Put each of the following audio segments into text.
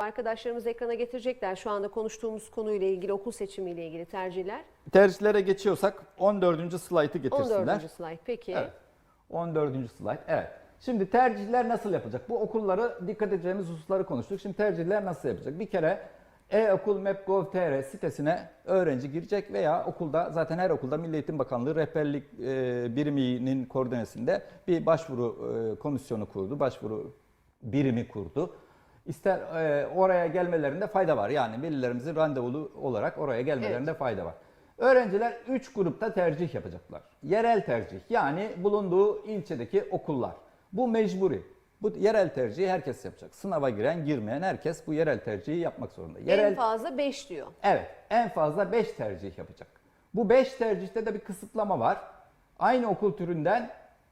Arkadaşlarımız ekrana getirecekler şu anda konuştuğumuz konuyla ilgili okul seçimiyle ilgili tercihler. Tercihlere geçiyorsak 14. slaytı getirsinler. 14. slide peki. Evet. 14. slide. Evet. Şimdi tercihler nasıl yapacak? Bu okulları dikkat edeceğimiz hususları konuştuk. Şimdi tercihler nasıl yapacak? Bir kere e-okul map.gov.tr sitesine öğrenci girecek veya okulda zaten her okulda Milli Eğitim Bakanlığı rehberlik e, biriminin koordinesinde bir başvuru e, komisyonu kurdu. Başvuru birimi kurdu. İster e, oraya gelmelerinde fayda var. Yani velilerimizin randevulu olarak oraya gelmelerinde fayda var. Öğrenciler 3 grupta tercih yapacaklar. Yerel tercih yani bulunduğu ilçedeki okullar. Bu mecburi. Bu yerel tercihi herkes yapacak. Sınava giren, girmeyen herkes bu yerel tercihi yapmak zorunda. Yerel En fazla 5 diyor. Evet, en fazla 5 tercih yapacak. Bu 5 tercihte de bir kısıtlama var. Aynı okul türünden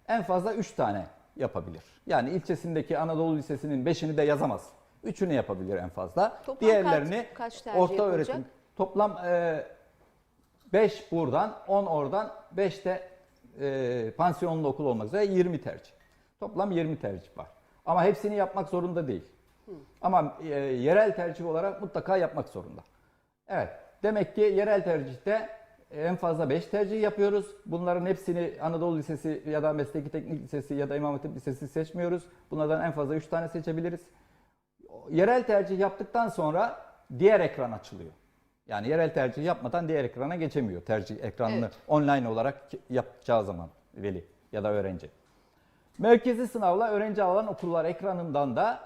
en fazla 3 tane yapabilir. Yani ilçesindeki Anadolu Lisesi'nin 5'ini de yazamaz. 3'ünü yapabilir en fazla. Toplam Diğerlerini kaç- kaç tercih orta yapılacak? öğretim. Toplam 5 buradan, 10 oradan, 5 de e, pansiyonlu okul olmak üzere 20 tercih. Toplam 20 tercih var. Ama hepsini yapmak zorunda değil. Ama e, yerel tercih olarak mutlaka yapmak zorunda. Evet. Demek ki yerel tercihte en fazla 5 tercih yapıyoruz. Bunların hepsini Anadolu Lisesi ya da Mesleki Teknik Lisesi ya da İmam Hatip Lisesi seçmiyoruz. Bunlardan en fazla 3 tane seçebiliriz. Yerel tercih yaptıktan sonra diğer ekran açılıyor. Yani yerel tercih yapmadan diğer ekrana geçemiyor. Tercih ekranını Evet. online olarak yapacağı zaman veli ya da öğrenci. Merkezi sınavla öğrenci alan okullar ekranından da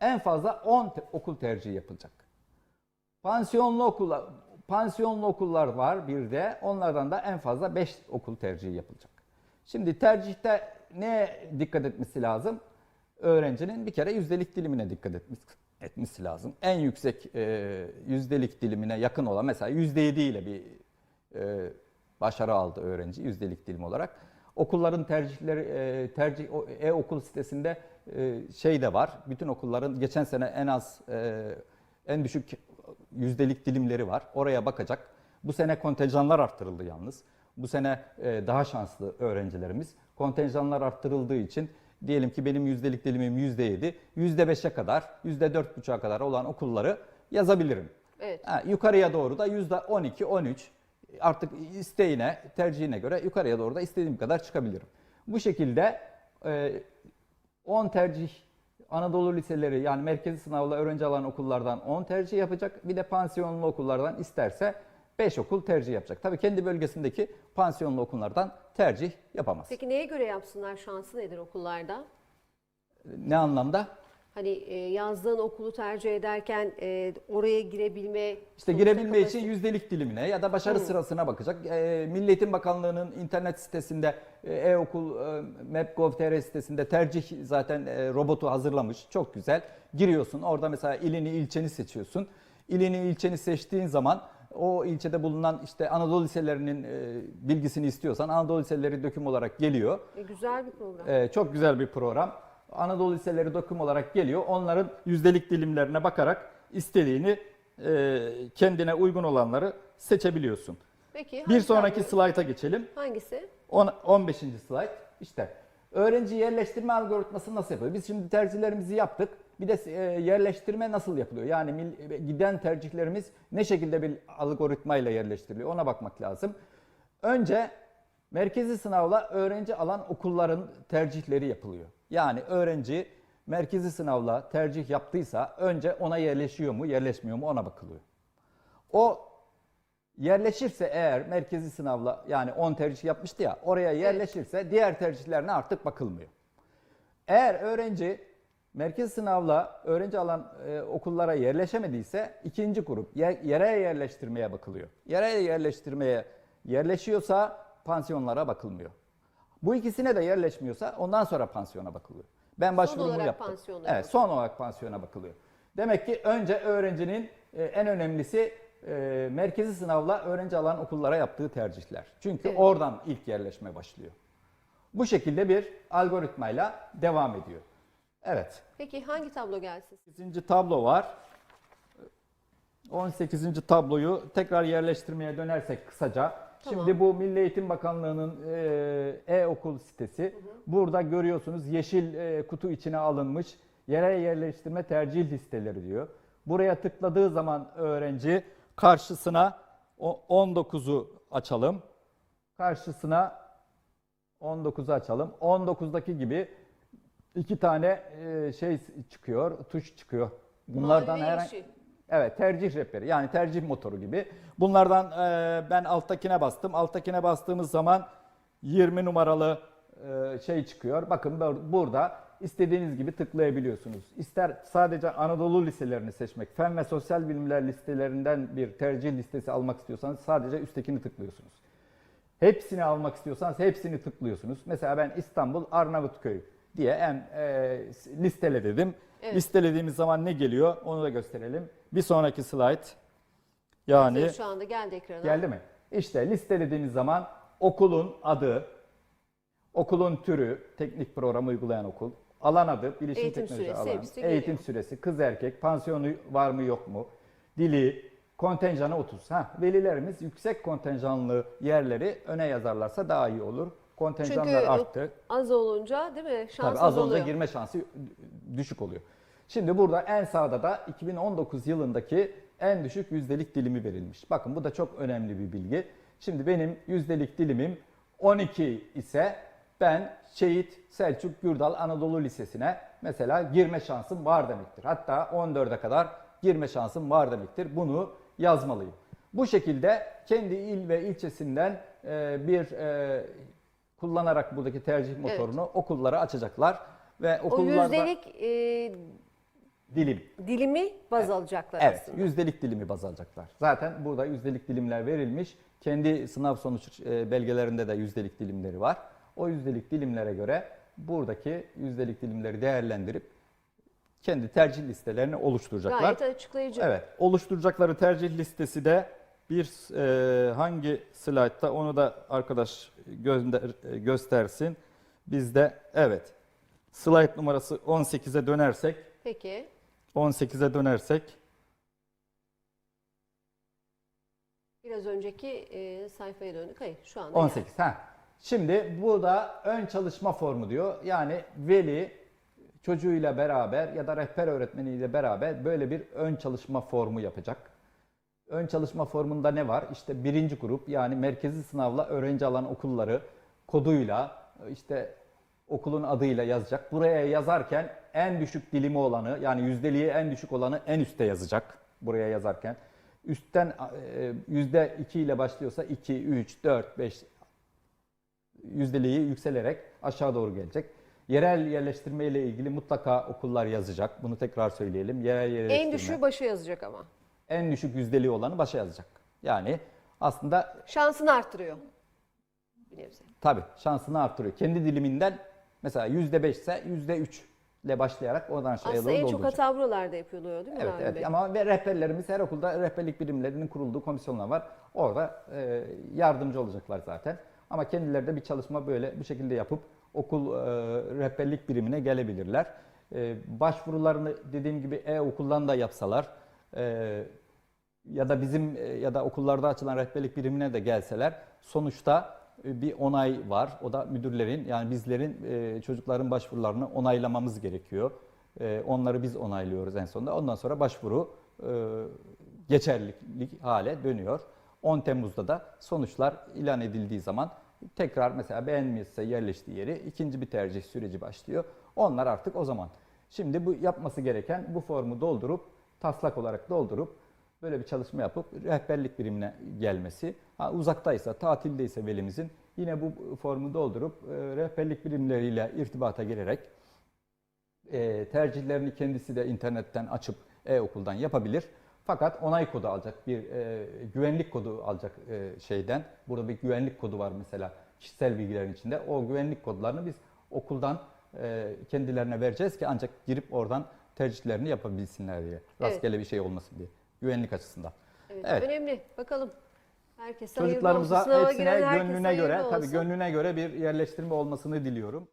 en fazla 10 te- okul tercihi yapılacak. Pansiyonlu okullar, pansiyonlu okullar var bir de. Onlardan da en fazla 5 okul tercihi yapılacak. Şimdi tercihte ne dikkat etmesi lazım? Öğrencinin bir kere yüzdelik dilimine dikkat etmesi, etmesi lazım. En yüksek e, yüzdelik dilimine yakın olan mesela %7 ile bir e, başarı aldı öğrenci yüzdelik dilim olarak. Okulların tercihleri e, tercih e-okul sitesinde e, şey de var. Bütün okulların geçen sene en az e, en düşük yüzdelik dilimleri var. Oraya bakacak. Bu sene kontenjanlar arttırıldı yalnız. Bu sene e, daha şanslı öğrencilerimiz. Kontenjanlar arttırıldığı için diyelim ki benim yüzdelik dilimim yüzde yedi, yüzde beşe kadar, yüzde dört buçuğa kadar olan okulları yazabilirim. Evet. Ha, yukarıya doğru da yüzde 12, 13 artık isteğine, tercihine göre yukarıya doğru da istediğim kadar çıkabilirim. Bu şekilde e, 10 tercih Anadolu liseleri yani merkezi sınavla öğrenci alan okullardan 10 tercih yapacak. Bir de pansiyonlu okullardan isterse 5 okul tercih yapacak. Tabii kendi bölgesindeki pansiyonlu okullardan tercih yapamaz. Peki neye göre yapsınlar şansı nedir okullarda? Ne anlamda? Hani e, yazdığın okulu tercih ederken e, oraya girebilme... İşte girebilme için kapasite- yüzdelik dilimine ya da başarı sırasına bakacak. E, Milli Eğitim Bakanlığı'nın internet sitesinde e-okul map.gov.tr sitesinde tercih zaten robotu hazırlamış. Çok güzel. Giriyorsun orada mesela ilini ilçeni seçiyorsun. İlini ilçeni seçtiğin zaman o ilçede bulunan işte Anadolu liselerinin e, bilgisini istiyorsan Anadolu liseleri döküm olarak geliyor. E, güzel bir program. Ee, çok güzel bir program. Anadolu liseleri doküm olarak geliyor. Onların yüzdelik dilimlerine bakarak istediğini e, kendine uygun olanları seçebiliyorsun. Peki Bir sonraki slayta geçelim. Hangisi? On- 15. slayt. İşte öğrenci yerleştirme algoritması nasıl yapılıyor? Biz şimdi tercihlerimizi yaptık. Bir de e, yerleştirme nasıl yapılıyor? Yani giden tercihlerimiz ne şekilde bir algoritmayla yerleştiriliyor? Ona bakmak lazım. Önce merkezi sınavla öğrenci alan okulların tercihleri yapılıyor. Yani öğrenci merkezi sınavla tercih yaptıysa önce ona yerleşiyor mu, yerleşmiyor mu ona bakılıyor. O yerleşirse eğer merkezi sınavla yani 10 tercih yapmıştı ya oraya yerleşirse diğer tercihlerine artık bakılmıyor. Eğer öğrenci merkez sınavla öğrenci alan e, okullara yerleşemediyse ikinci grup yer, yere yerleştirmeye bakılıyor. Yere yerleştirmeye yerleşiyorsa pansiyonlara bakılmıyor. Bu ikisine de yerleşmiyorsa ondan sonra pansiyona bakılıyor. Ben başvurumu yaptım. Evet, son olarak pansiyona bakılıyor. Demek ki önce öğrencinin e, en önemlisi e, merkezi sınavla öğrenci alan okullara yaptığı tercihler. Çünkü Evet. oradan ilk yerleşme başlıyor. Bu şekilde bir algoritmayla devam ediyor. Evet. Peki hangi tablo gelsin? 8. tablo var. 18. tabloyu tekrar yerleştirmeye dönersek kısaca. Tamam. Şimdi bu Milli Eğitim Bakanlığı'nın e, e-okul sitesi. Burada görüyorsunuz yeşil e, kutu içine alınmış yere yerleştirme tercih listeleri diyor. Buraya tıkladığı zaman öğrenci karşısına o 19'u açalım. Karşısına 19'u açalım. 19'daki gibi iki tane e, şey çıkıyor, tuş çıkıyor. Bunlardan Mavi ve herhangi yeşil. Evet tercih rehberi yani tercih motoru gibi. Bunlardan e, ben alttakine bastım. Alttakine bastığımız zaman 20 numaralı e, şey çıkıyor. Bakın bur- burada istediğiniz gibi tıklayabiliyorsunuz. İster sadece Anadolu liselerini seçmek, fen ve sosyal bilimler listelerinden bir tercih listesi almak istiyorsanız sadece üsttekini tıklıyorsunuz. Hepsini almak istiyorsanız hepsini tıklıyorsunuz. Mesela ben İstanbul Arnavutköy diye en e, listele dedim. Evet. Listelediğimiz zaman ne geliyor onu da gösterelim. Bir sonraki slide. Yani Şu anda geldi ekrana. geldi mi? İşte listelediğimiz zaman okulun adı, okulun türü, teknik program uygulayan okul, alan adı, bilişim Eğitim teknoloji süresi, alanı, eğitim geliyor. süresi, kız erkek, pansiyonu var mı yok mu, dili, kontenjanı 30. Ha, velilerimiz yüksek kontenjanlı yerleri öne yazarlarsa daha iyi olur. Kontenjanlar Çünkü arttı. az olunca değil mi? Şans Tabii az olunca girme şansı düşük oluyor. Şimdi burada en sağda da 2019 yılındaki en düşük yüzdelik dilimi verilmiş. Bakın bu da çok önemli bir bilgi. Şimdi benim yüzdelik dilimim 12 ise ben Şehit Selçuk Gürdal Anadolu Lisesi'ne mesela girme şansım var demektir. Hatta 14'e kadar girme şansım var demektir. Bunu yazmalıyım. Bu şekilde kendi il ve ilçesinden e, bir e, kullanarak buradaki tercih motorunu okullara açacaklar ve O okullarda yüzdelik e, dilim. dilimi baz alacaklar Evet, aslında. yüzdelik dilimi baz alacaklar. Zaten burada yüzdelik dilimler verilmiş. Kendi sınav sonuç e, belgelerinde de yüzdelik dilimleri var. O yüzdelik dilimlere göre buradaki yüzdelik dilimleri değerlendirip kendi tercih listelerini oluşturacaklar. Gayet açıklayıcı. Evet, oluşturacakları tercih listesi de bir e, hangi slaytta onu da arkadaş gönder, e, göstersin. Bizde evet. Slide numarası 18'e dönersek, Peki. 18'e dönersek Biraz önceki e, sayfaya döndük. Hayır şu anda. 18. Ha. Şimdi burada ön çalışma formu diyor. Yani veli çocuğuyla beraber ya da rehber öğretmeniyle beraber böyle bir ön çalışma formu yapacak. Ön çalışma formunda ne var? İşte birinci grup yani merkezi sınavla öğrenci alan okulları koduyla işte okulun adıyla yazacak. Buraya yazarken en düşük dilimi olanı yani yüzdeliği en düşük olanı en üste yazacak buraya yazarken. Üstten e, yüzde 2 ile başlıyorsa 2, 3, 4, 5 yüzdeliği yükselerek aşağı doğru gelecek. Yerel yerleştirme ile ilgili mutlaka okullar yazacak. Bunu tekrar söyleyelim. Yerel yerleştirme. En düşüğü başa yazacak ama. En düşük yüzdeliği olanı başa yazacak. Yani aslında Şansını arttırıyor. Tabii şansını artırıyor. Kendi diliminden mesela yüzde beş ise yüzde üç ile başlayarak oradan aşağıya Aslında doğru en çok dolduracak. hata buralarda yapılıyor değil mi Evet, evet. Bey? ama ve rehberlerimiz her okulda rehberlik birimlerinin kurulduğu komisyonlar var. Orada e, yardımcı olacaklar zaten. Ama kendileri de bir çalışma böyle bu şekilde yapıp okul e, rehberlik birimine gelebilirler. E, başvurularını dediğim gibi e-okuldan da yapsalar e, ya da bizim e, ya da okullarda açılan rehberlik birimine de gelseler sonuçta e, bir onay var. O da müdürlerin yani bizlerin e, çocukların başvurularını onaylamamız gerekiyor. Onları biz onaylıyoruz en sonunda. Ondan sonra başvuru e, geçerlilik hale dönüyor. 10 Temmuz'da da sonuçlar ilan edildiği zaman tekrar mesela beğenmezse yerleştiği yeri ikinci bir tercih süreci başlıyor. Onlar artık o zaman. Şimdi bu yapması gereken bu formu doldurup taslak olarak doldurup böyle bir çalışma yapıp rehberlik birimine gelmesi. Ha, uzaktaysa, tatildeyse velimizin yine bu formu doldurup e, rehberlik birimleriyle irtibata girerek e, tercihlerini kendisi de internetten açıp e-okuldan yapabilir. Fakat onay kodu alacak, bir e, güvenlik kodu alacak e, şeyden. Burada bir güvenlik kodu var mesela kişisel bilgilerin içinde. O güvenlik kodlarını biz okuldan e, kendilerine vereceğiz ki ancak girip oradan tercihlerini yapabilsinler diye. Rastgele bir şey olmasın diye. Güvenlik açısından. Evet, Evet. Önemli. Bakalım. Herkese. Çocuklarımıza hepsine gönlüne göre tabii gönlüne göre bir yerleştirme olmasını diliyorum.